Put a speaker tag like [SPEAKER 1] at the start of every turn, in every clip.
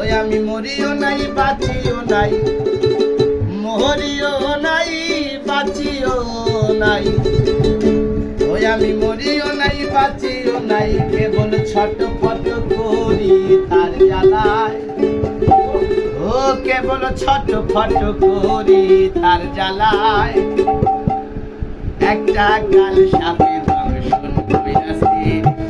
[SPEAKER 1] ওই আমি মরিও নাই, বাঁচিও নাই মরিও নাই, বাঁচিও নাই। ওই আমি মরিও নাই, বাঁচিও নাই, কেবল ছোট পট করি তার জ্বালায়। ও কেবল ছোট ফট করি তার জ্বালায়। একটা গাল সাপে কইরাছে।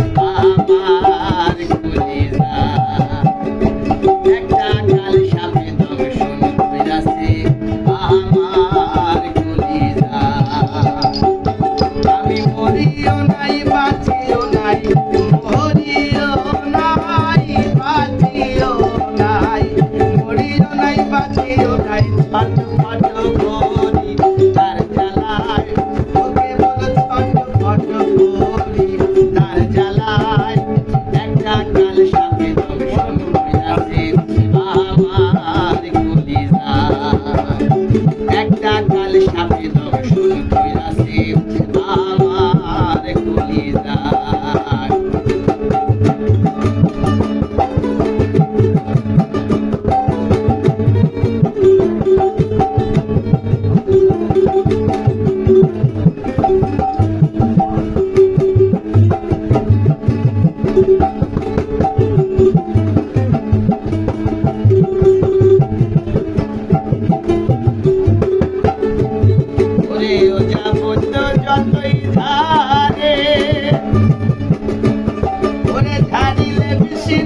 [SPEAKER 1] বাঁচিও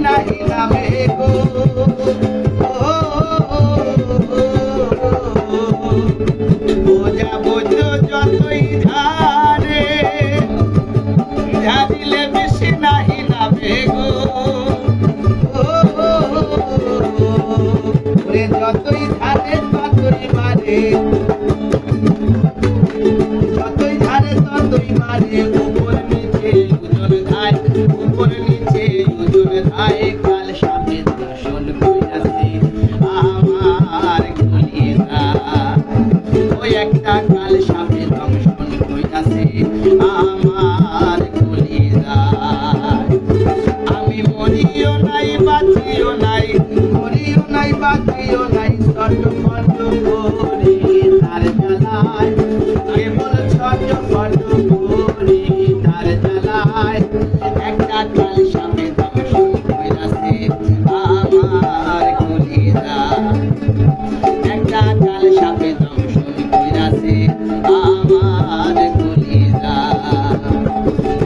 [SPEAKER 1] নাহি নামে গো। জ্বালায় একটা কাল সামনে দর্শন কইরাছে আমার কলিজা একটা কাল সাপে দংশন কইরাছে আমার কলিজা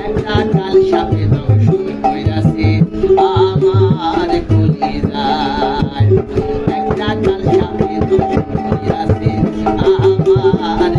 [SPEAKER 1] একটা কাল সাপে দংশন কইরাছে আমার কলিজা একটা কাল সাপে দংশন কইরাছে আমার